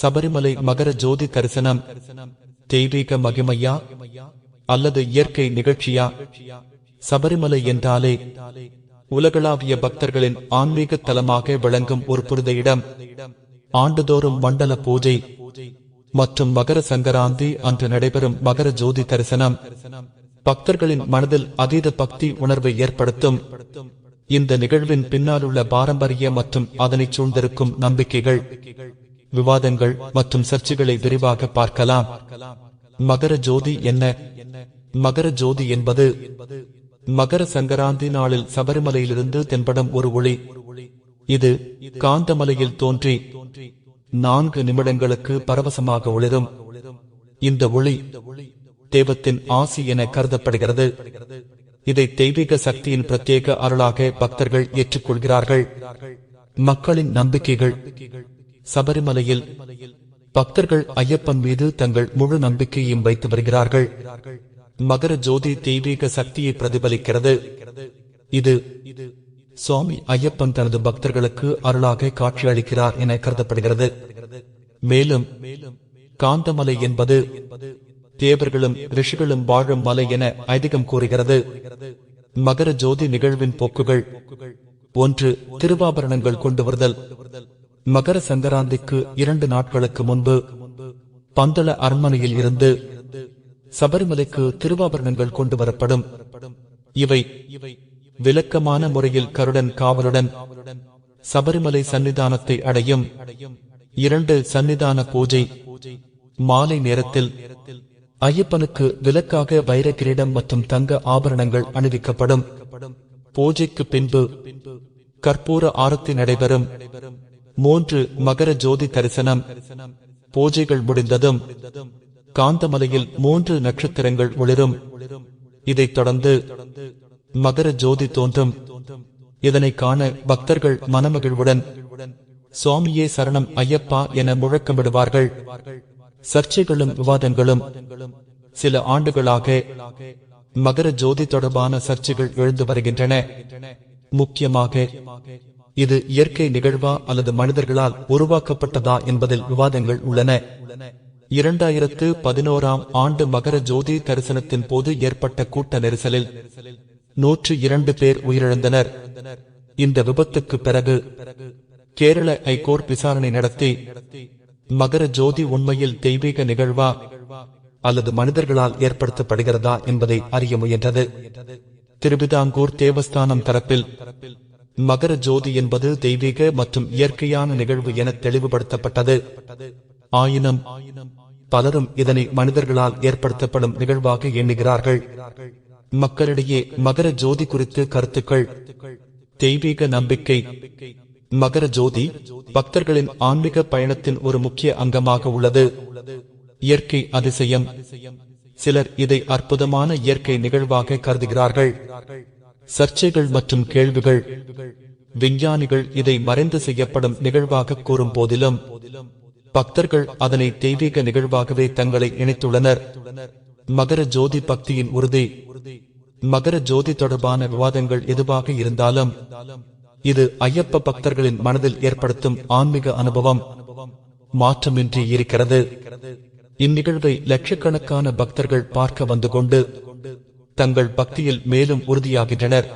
சபரிமலை மகர ஜோதி தரிசனம் தெய்வீக மகிமையா அல்லது இயற்கை நிகழ்ச்சியா? சபரிமலை என்றாலே உலகளாவிய பக்தர்களின் ஆன்மீக தலமாக விளங்கும் ஒரு புனித இடம். ஆண்டுதோறும் மண்டல பூஜை மற்றும் மகர சங்கராந்தி அன்று நடைபெறும் மகர ஜோதி தரிசனம். பக்தர்களின் மனதில் அதீத பக்தி உணர்வை ஏற்படுத்தும். இந்த நிகழ்வின் பின்னாலுள்ள பாரம்பரிய மற்றும் அதனை சூழ்ந்திருக்கும் நம்பிக்கைகள். விவாதங்கள் மற்றும் சர்ச்சைகளை விரிவாக பார்க்கலாம். மகர ஜோதி என்ன? மகர ஜோதி என்பது மகர சங்கராந்தி நாளில் சபரிமலையிலிருந்து தென்படும் ஒரு ஒளி. இது காந்தமலையில் தோன்றி நான்கு நிமிடங்களுக்கு பரவசமாக ஒளிரும். இந்த ஒளி தெய்வத்தின் ஆசி என கருதப்படுகிறது. இதை தெய்வீக சக்தியின் பிரத்யேக அருளாக பக்தர்கள் ஏற்றுக்கொள்கிறார்கள். மக்களின் நம்பிக்கைகள் சபரிமலையில் பக்தர்கள் ஐயப்பன் மீது தங்கள் முழு நம்பிக்கையும் வைத்து வருகிறார்கள். மகர ஜோதி தெய்வீக சக்தியை பிரதிபலிக்கிறது. இது சுவாமி ஐயப்பன் தனது பக்தர்களுக்கு அருளாக காட்சியளிக்கிறார் என கருதப்படுகிறது. மேலும் காந்தமலை என்பது தேவர்களும் ரிஷிகளும் வாழும் மலை என ஐதீகம் கூறுகிறது. மகர ஜோதி நிகழ்வின் போக்குகள் ஒன்று திருவாபரணங்கள் கொண்டு வருதல். மகர சங்கராந்திக்கு இரண்டு நாட்களுக்கு முன்பு பந்தள அரண்மனையில் இருந்து சபரிமலைக்கு திருவாபரணங்கள் கொண்டு வரப்படும். இவை விளக்கமான முறையில் கருடன் காவலுடன் சபரிமலை சன்னிதானத்தை அடையும் இரண்டு சன்னிதான பூஜை மாலை நேரத்தில் ஐயப்பனுக்கு விலக்காக வைர கிரீடம் மற்றும் தங்க ஆபரணங்கள் அணிவிக்கப்படும். பூஜைக்கு பின்பு கற்பூர ஆரத்தி நடைபெறும். மூன்று மகர ஜோதி தரிசனம். பூஜைகள் முடிந்ததும் காந்தமலையில் மூன்று நட்சத்திரங்கள் ஒளிரும். இதைத் தொடர்ந்து மகர ஜோதி தோன்றும். இதனை காண பக்தர்கள் மனமகிழ்வுடன் சுவாமியே சரணம் ஐயப்பா என முழக்கமிடுவார்கள். சர்ச்சைகளும் விவாதங்களும் சில ஆண்டுகளாக மகர ஜோதி தொடர்பான சர்ச்சைகள் எழுந்து வருகின்றன. முக்கியமாக இது இயற்கை நிகழ்வா அல்லது மனிதர்களால் உருவாக்கப்பட்டதா என்பதில் விவாதங்கள் உள்ளன. இரண்டாயிரத்து பதினோராம் ஆண்டு மகர ஜோதி தரிசனத்தின் போது ஏற்பட்ட கூட்ட நெரிசலில் நூற்று இரண்டு பேர் உயிரிழந்தனர். இந்த விபத்துக்கு பிறகு கேரள ஐகோர்ட் விசாரணை நடத்தி மகர ஜோதி உண்மையில் தெய்வீக நிகழ்வா அல்லது மனிதர்களால் ஏற்படுத்தப்படுகிறதா என்பதை அறிய முயன்றது. திருவிதாங்கூர் தேவஸ்தானம் தரப்பில் மகர ஜோதி என்பது தெய்வீக மற்றும் இயற்கையான நிகழ்வு என தெளிவுபடுத்தப்பட்டது. ஆயினும் பலரும் இதனை மனிதர்களால் ஏற்படுத்தப்படும் நிகழ்வாக எண்ணுகிறார்கள். மக்களிடையே மகர ஜோதி குறித்து கருத்துக்கள். தெய்வீக நம்பிக்கை. மகர ஜோதி பக்தர்களின் ஆன்மீக பயணத்தின் ஒரு முக்கிய அங்கமாக உள்ளது. இயற்கை அதிசயம். சிலர் இதை அற்புதமான இயற்கை நிகழ்வாக கருதுகிறார்கள். சர்ச்சைகள் மற்றும் கேள்விகள் விஞ்ஞானிகள் இதை மறைந்து செய்யப்படும் நிகழ்வாக கூறும் போதிலும் பக்தர்கள் அதனை தெய்வீக நிகழ்வாகவே தங்களை இணைத்துள்ளனர். மகர ஜோதி பக்தியின் உறுதி மகர ஜோதி தொடர்பான விவாதங்கள் எதுவாக இருந்தாலும் இது ஐயப்ப பக்தர்களின் மனதில் ஏற்படுத்தும் ஆன்மீக அனுபவம் மாற்றமின்றி இருக்கிறது. இந்நிகழ்வை லட்சக்கணக்கான பக்தர்கள் பார்க்க வந்து கொண்டு தங்கள் பக்தியில் மேலும் உறுதியாகின்றனர்.